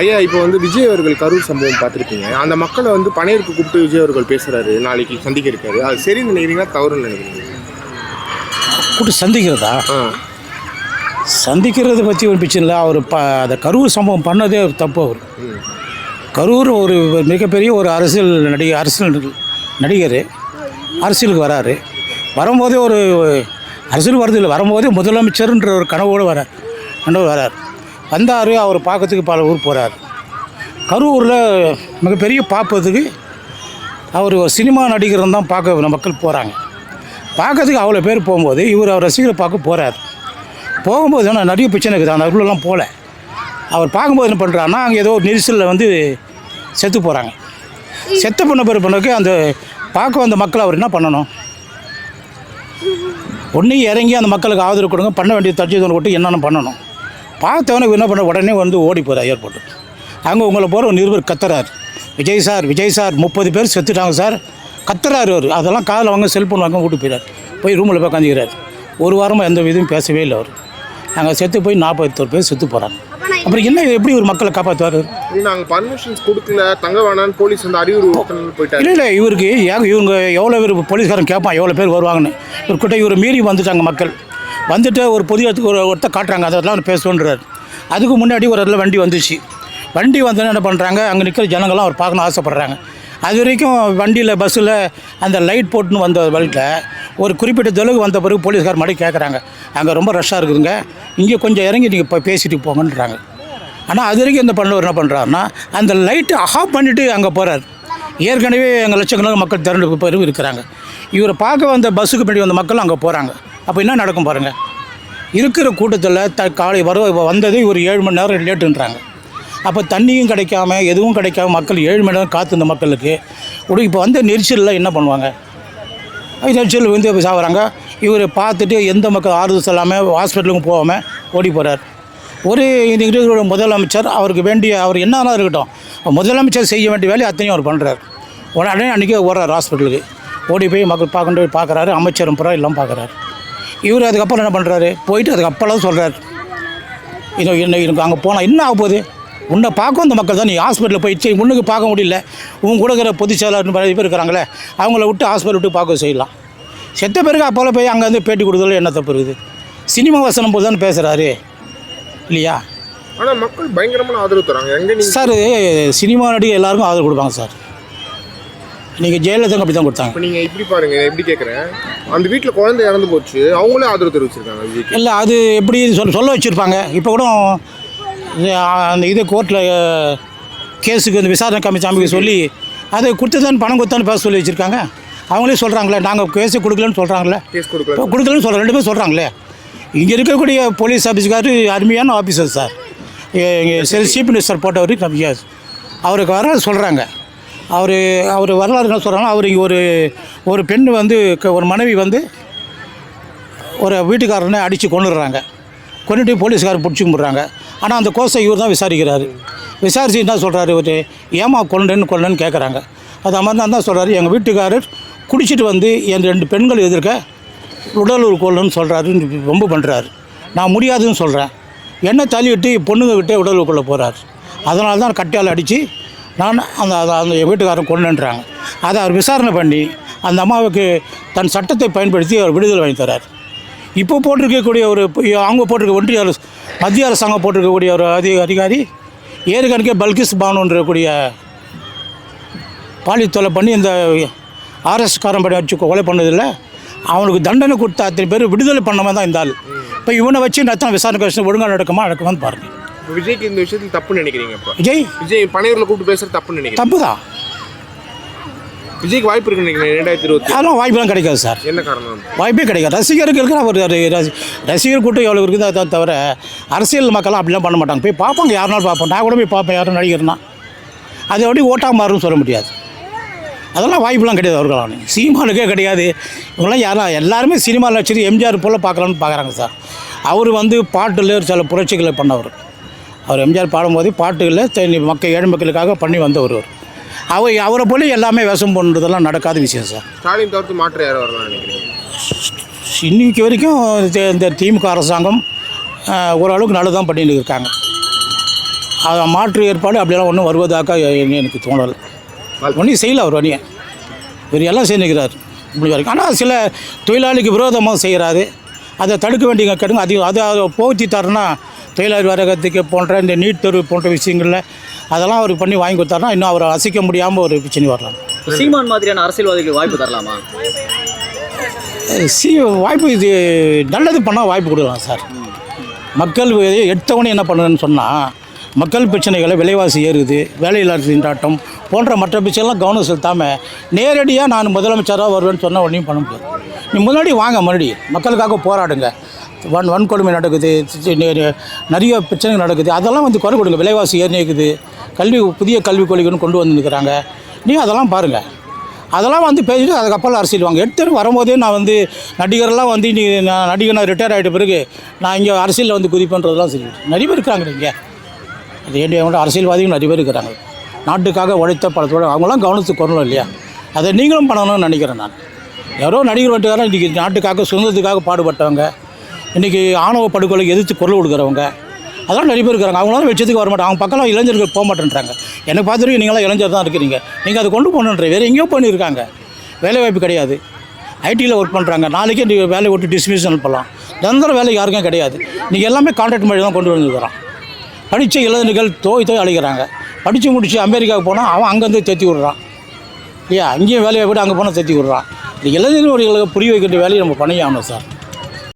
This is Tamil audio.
ஐயா இப்போ வந்து விஜய் அவர்கள் கரூர் சம்பவம் பார்த்துருப்பீங்க அந்த மக்களை வந்து பனையருக்கு கூப்பிட்டு விஜய் அவர்கள் பேசுறாரு நாளைக்கு சந்திக்க இருக்காரு அது சரின்னு நினைக்கிறீங்களா தவறுன்னு நினைக்கிறீங்க கூட்டு சந்திக்கிறதா? சந்திக்கிறத பற்றி ஒரு பிரச்சனை இல்லை. அவர் ப அந்த கரூர் சம்பவம் பண்ணதே தப்பு அவர். கரூர் ஒரு மிகப்பெரிய ஒரு அரசியல் நடிகை அரசியல் நடிகர். அரசியலுக்கு வராரு. வரும்போதே ஒரு அரசியல் வரது இல்லை வரும்போதே முதலமைச்சர்ன்ற ஒரு கனவோடு வரார் கனவு வரார். வந்தார் அவர் பார்க்கறதுக்கு பல ஊர் போகிறார் கரூரில் மிகப்பெரிய பார்ப்பதுக்கு அவர் சினிமா நடிகர் தான் பார்க்க மக்கள் போகிறாங்க பார்க்கறதுக்கு அவ்வளோ பேர் போகும்போது இவர் அவர் ரசிகரை பார்க்க போகிறார் போகும்போது ஆனால் நிறைய பிரச்சனை இருக்குது அந்த அதுக்குள்ளெல்லாம் போகல. அவர் பார்க்கும்போது என்ன பண்ணுறாருன்னா அங்கே ஏதோ ஒரு நெரிசலில் வந்து செத்து போகிறாங்க செத்து பண்ண பிறகு பிறகு அந்த பார்க்க வந்த மக்கள் அவர் என்ன பண்ணணும்? ஒன்றையும் இறங்கி அந்த மக்களுக்கு ஆதரவு கொடுங்க பண்ண வேண்டிய தடுத்து கொட்டு என்னென்ன பண்ணணும்? பார்த்தவனே என்ன பண்ண உடனே வந்து ஓடி போகிறார் ஏர்போர்ட்டு அங்கே உங்களை போகிற ஒரு நிருபர் கத்துறார். விஜய் சார் விஜய் சார் முப்பது பேர் செத்துட்டாங்க சார். கத்துறாரு அவர். அதெல்லாம் காதில் வாங்க செல்ஃபோன் வாங்க கூட்டு போயிறார். போய் ரூமில் போய் உட்காந்துக்கிறார் ஒரு வாரமாக எந்த விதமும் பேசவே இல்லை அவர். நாங்கள் செத்து போய் நாற்பத்தோரு பேர் செத்து போகிறாங்க அப்புறம் என்ன எப்படி ஒரு மக்களை காப்பாற்றுவார் நாங்கள் பர்மிஷன்ஸ் கொடுக்கல. தங்க வேணான்னு போலீஸ் வந்து அறிவுறு போயிட்டாரு. இல்லை இல்லை இவருக்கு இவங்க எவ்வளோ பேர் போலீஸ்காரன் கேட்பான் எவ்வளோ பேர் வருவாங்கன்னு. இவர்கிட்ட இவர் மீறி வந்துட்டாங்க மக்கள். வந்துட்டு ஒரு புதிய ஒரு ஒருத்தர் காட்டுறாங்க அதெல்லாம் அவர் பேசணுன்றார் அதுக்கு முன்னாடி ஒரு இடத்துல வண்டி வந்துச்சு. வண்டி வந்தோன்னே என்ன பண்ணுறாங்க அங்கே நிற்கிற ஜனங்கள்லாம் அவர் பார்க்கணும் ஆசைப்பட்றாங்க. அது வரைக்கும் வண்டியில் பஸ்ஸில் அந்த லைட் போட்டுன்னு வந்த வழியில் ஒரு குறிப்பிட்ட தொழுகு வந்த பிறகு போலீஸ்கார் மறுபடி கேட்குறாங்க அங்கே ரொம்ப ரஷ்ஷாக இருக்குதுங்க. இங்கே கொஞ்சம் இறங்கி நீங்கள் இப்போ பேசிட்டு போங்கன்றாங்க. ஆனால் அது வரைக்கும் இந்த பண்ணவர் என்ன பண்ணுறாருன்னா அந்த லைட்டை ஆஃப் பண்ணிவிட்டு அங்கே போகிறார் ஏற்கனவே எங்கள் லட்சக்கணக்கான மக்கள் திரண்டு பேரும் இருக்கிறாங்க. இவரை பார்க்க வந்த பஸ்ஸுக்கு பின்னாடி வந்த மக்கள் அங்கே போகிறாங்க அப்போ என்ன நடக்கும் பாருங்கள் இருக்கிற கூட்டத்தில் த காலை வர வந்தது ஒரு ஏழு மணி நேரம் லேட்டுன்றாங்க. அப்போ தண்ணியும் கிடைக்காம எதுவும் கிடைக்காம மக்கள் ஏழு மணி நேரம் காத்திருந்த மக்களுக்கு உடனே இப்போ வந்த நெரிசலில் என்ன பண்ணுவாங்க? நெரிசல் வந்து சாகுறாங்க இவர் பார்த்துட்டு எந்த மக்கள் ஆறுதல் சொல்லாமல் ஹாஸ்பிட்டலுக்கும் போகாமல் ஓடி போகிறார் ஒரு இந்த முதலமைச்சர் அவருக்கு வேண்டிய அவர் என்னன்னா இருக்கட்டும் முதலமைச்சர் செய்ய வேண்டிய வேலையை அத்தனையும் அவர் பண்ணுறாரு உடனே அன்றைக்கி ஓடுறார் ஹாஸ்பிட்டலுக்கு. ஓடி போய் மக்கள் பார்க்கணும் போய் பார்க்குறாரு அமைச்சரும் புறா எல்லாம் பார்க்குறாரு. இவர் அதுக்கப்புறம் என்ன பண்ணுறாரு போயிட்டு அதுக்கப்புறம் சொல்கிறார் இன்னும் என்ன எனக்கு அங்கே போனால் என்ன ஆக போகுது? உன்னை பார்க்கும் இந்த மக்கள் தான் நீ ஹாஸ்பிட்டலில் போய் சரி உன்னுக்கு பார்க்க முடியல. உன் கூட இருக்கிற பொதுச் செயலாளர் நிறைய பேர் இருக்கிறாங்களே அவங்கள விட்டு ஹாஸ்பிட்டல் விட்டு பார்க்க செய்யலாம். செத்த பிறகு அப்போல போய் அங்கே வந்து பேட்டி கொடுத்ததில் என்ன தப்பு இருக்குது? சினிமா வசனம் போது தானே பேசுகிறாரு இல்லையா? ஆனால் மக்கள் பயங்கரமான ஆதரவு தராங்க. எங்கே சார் சினிமா நடிகை எல்லாருக்கும் ஆதரவு கொடுப்பாங்க சார். நீங்கள் ஜெயலலிதா அப்படி தான் கொடுத்தாங்க நீங்கள் இப்படி பாருங்க நான் எப்படி கேட்குறேன் அந்த வீட்டில் குழந்தை இறந்து போச்சு அவங்களே ஆதரவு தெரிவிச்சிருக்காங்க விஜய்க்கு. இல்லை அது எப்படி சொல்ல சொல்ல வச்சுருப்பாங்க. இப்போ கூட அந்த இது கோர்ட்டில் கேஸுக்கு அந்த விசாரணை கமிச்சாமிக்கு சொல்லி அது கொடுத்ததான் பணம் கொடுத்தான்னு பேச சொல்லி வச்சுருக்காங்க. அவங்களே சொல்கிறாங்களே நாங்கள் கேஸு கொடுக்கலன்னு சொல்கிறாங்களே கேஸ் கொடுக்கல. இப்போ கொடுக்கலன்னு சொல்கிறேன் ரெண்டு பேரும் சொல்கிறாங்களே இங்கே இருக்கக்கூடிய போலீஸ் ஆஃபீஸுக்காரு அருமையான ஆஃபீஸர் சார். சரி சீஃப் மினிஸ்டர் போட்டவர் கம்மியாஸ் அவருக்கு வரலாறு சொல்கிறாங்க அவர் அவர் வரலாறு என்ன சொல்கிறாங்கன்னா அவர் இங்கே ஒரு ஒரு பெண் வந்து க- ஒரு மனைவி வந்து ஒரு வீட்டுக்காரனை அடித்து கொண்டுடுறாங்க கொண்டுட்டு போலீஸ்காரர் பிடிச்சி கும்பிட்றாங்க. ஆனால் அந்த கோசை இவர் தான் விசாரிக்கிறாரு. விசாரிச்சு என்ன சொல்கிறாரு இவர்? ஏமா கொண்டேன்னு கொண்டேன்னு கேட்குறாங்க அது மாதிரி தான் தான் சொல்கிறாரு எங்கள் வீட்டுக்காரர் குடிச்சிட்டு வந்து என் ரெண்டு பெண்கள் எதிர்க்க உடலூர் கொள்ளுன்னு சொல்கிறாரு ரொம்ப பண்ணுறாரு நான் முடியாதுன்னு சொல்கிறேன் என்ன தள்ளிவிட்டு பொண்ணுங்கக்கிட்டே உடலூர் கொள்ள போகிறார் அதனால தான் கட்டியால் அடித்து நான் அந்த அந்த அந்த வீட்டுக்காரன் கொண்டுன்றாங்க அதை அவர் விசாரணை பண்ணி அந்த அம்மாவுக்கு தன் சட்டத்தை பயன்படுத்தி அவர் விடுதலை வாங்கி தரார். இப்போ போட்டிருக்கக்கூடிய ஒரு அவங்க போட்டிருக்க ஒன்றிய அரசு மத்திய அரசாங்கம் போட்டிருக்கக்கூடிய ஒரு அதி அதிகாரி ஏற்கனவே பல்கிஸ் பானுன்றக்கூடிய பாலி தொலை பண்ணி இந்த ஆர்எஸ்காரன் படி அடிச்சு கொலை பண்ணதில்லை. அவனுக்கு தண்டனை கொடுத்த அத்தனை பேர் விடுதலை பண்ணாமல் தான் இந்த ஆள். இப்போ இவனை வச்சு நத்தனை விசாரணை கஷ்டம் ஒழுங்காக நடக்குமா? நடக்குமான்னு பாருங்கள் விஜய்க்கு இந்த விஷயத்தில் தப்புன்னு நினைக்கிறீங்க இப்போ? விஜய்? விஜய் பனையூரில் கூப்பிட்டு பேசுறது தப்புன்னு நினைக்கிறேன் தப்பு தான் விஜய்க்கு வாய்ப்பு இருக்குன்னு நினைக்கிறேன் ரெண்டாயிரத்தி இருபத்தி. அதெல்லாம் வாய்ப்பெல்லாம் கிடைக்காது சார். என்ன காரணம்? வாய்ப்பே கிடைக்காது. ரசிகருக்கு இருக்கிற ஒரு ஒரு ரசி- ரசிகர் கூட்டம் எவ்வளோ இருக்குது அதை தவிர அரசியல் மக்கள்லாம் அப்படிலாம் பண்ண மாட்டாங்க. போய் பார்ப்பாங்க யாருனாலும் பார்ப்போம் நான் கூட போய் பார்ப்பேன் யாரும் நடிகர்னா. அது எப்படி ஓட்டாக மாறும்னு சொல்ல முடியாது. அதெல்லாம் வாய்ப்புலாம் கிடையாது அவர்களான சினிமாவுக்கே கிடையாது. இவங்களாம் யாரும் எல்லாருமே சினிமாவில் வச்சுட்டு எம்ஜிஆர் போல் பார்க்கலான்னு பார்க்குறாங்க சார். அவர் வந்து பாட்டில் சில புரட்சிகளை பண்ணவர். அவர் எம்ஜிஆர் பாடும்போது பாட்டுகளில் மக்கள் ஏழை மக்களுக்காக பண்ணி வந்தவர் அவர் அவர் அவரை போல எல்லாமே விஷம் பண்ணுறதெல்லாம் நடக்காத விஷயம் சார். ஸ்டாலின் தவிர்த்து மாற்று வரலாம்னு நினைக்கிறீங்க? இன்னைக்கு வரைக்கும் இந்த திமுக அரசாங்கம் ஓரளவுக்கு நல்லது தான் பண்ணிட்டு இருக்காங்க. அது மாற்று ஏற்பாடு அப்படியெல்லாம் ஒன்றும் வருவதாக எனக்கு தோணலை. ஒன்றும் செய்யல அவர் ஒன்றையும் இவர் எல்லாம் செஞ்சுக்கிறார் இப்படி வரைக்கும். ஆனால் சில தொழிலாளிக்கு விரோதமாக செய்கிறாரு அதை தடுக்க வேண்டிய கடுங்க அதிகம். அதை அதை போத்திட்டாருன்னா தொழிலாளி வரகத்துக்கு போன்ற இந்த நீட் தேர்வு போன்ற விஷயங்களில் அதெல்லாம் அவர் பண்ணி வாங்கி கொடுத்தாருன்னா இன்னும் அவர் அசைக்க முடியாமல் ஒரு பிரச்சனை வரலாம் சீமான் மாதிரியான அரசியல்வாதிகளுக்கு வாய்ப்பு தரலாமா? சி வாய்ப்பு இது நல்லது பண்ணால் வாய்ப்பு கொடுக்கலாம் சார். மக்கள் எ- எடுத்தவொடனே என்ன பண்ணுறேன்னு சொன்னால் மக்கள் பிரச்சனைகளை விலைவாசி ஏறுது வேலையில்லா திண்டாட்டம் போன்ற மற்ற பிரச்சனைலாம் கவனம் செலுத்தாமல் நேரடியாக நான் முதலமைச்சராக வருவேன்னு சொன்ன உடனே பண்ண முடியாது. நீ முன்னாடி வாங்க மறுபடியும். மக்களுக்காக போராடுங்க. வன் வன்கொடுமை நடக்குது நிறைய பிரச்சனைகள் நடக்குது. அதெல்லாம் வந்து குறை கொடுங்க விலைவாசி ஏறி இருக்குது கல்வி புதிய கல்விக் கொள்கைன்னு கொண்டு வந்துருக்கிறாங்க நீ அதெல்லாம் பாருங்கள் அதெல்லாம் வந்து பேசிட்டு அதுக்கப்புறம் அரசியல் வாங்க எடுத்துட்டு வரும்போதே நான் வந்து நடிகரெல்லாம் வந்து நீ நான் நடிகர் நான் ரிட்டையர் ஆகிட்ட பிறகு நான் இங்கே அரசியலில் வந்து குதிப்பேன்றதெல்லாம் சரி. நிறைய பேர் இருக்கிறாங்க இங்கே. அது ஏண்டிய அரசியல்வாதிகள் நிறைய பேர் இருக்கிறாங்க. நாட்டுக்காக உழைத்த பலத்தோட அவங்களாம் கவனத்துக்கு கொள்ளணும் இல்லையா? அதை நீங்களும் பண்ணணும்னு நினைக்கிறேன் நான். யாரோ நடிகர் வந்துட்டு இன்றைக்கி நாட்டுக்காக சுதந்திரத்துக்காக பாடுபட்டவங்க இன்றைக்கி ஆணவ படுகொலை எதிர்த்து குரல் கொடுக்குறவங்க அதெல்லாம் நிறைய பேர் இருக்கிறாங்க. அவங்களாம் வெச்சத்துக்கு வர மாட்டாங்க அவங்க பக்கம் இளைஞர்கள் போக மாட்டேன்றாங்க. என்னை பார்த்துட்டு நீங்களாம் இளைஞர் தான் இருக்கிறீங்க. நீங்கள் அதை கொண்டு போகணுன்ற வேறு எங்கேயோ பண்ணியிருக்காங்க. வேலைவாய்ப்பு கிடையாது. ஐடியில் ஒர்க் பண்ணுறாங்க நாளைக்கே நீங்கள் வேலையை விட்டு டிஸ்மிஸ் அனுப்பலாம் நிரந்தர வேலை யாருக்கும் கிடையாது. நீங்கள் எல்லாமே கான்ட்ராக்ட் மாதிரி தான் கொண்டு வந்துருக்குறான் படித்த இளைஞர்கள் தோய் தோய் அழைக்கிறாங்க படித்து முடித்து அமெரிக்காவுக்கு போனால் அவன் அங்கேருந்து தேத்தி விட்றான். இல்லையா? அங்கேயும் வேலையை விட்டு அங்கே போனால் தேத்தி விட்றான். இந்த இளைஞர்களுடைய புரிய வைக்கின்ற வேலையை நம்ம பண்ணி ஆகணும் சார்.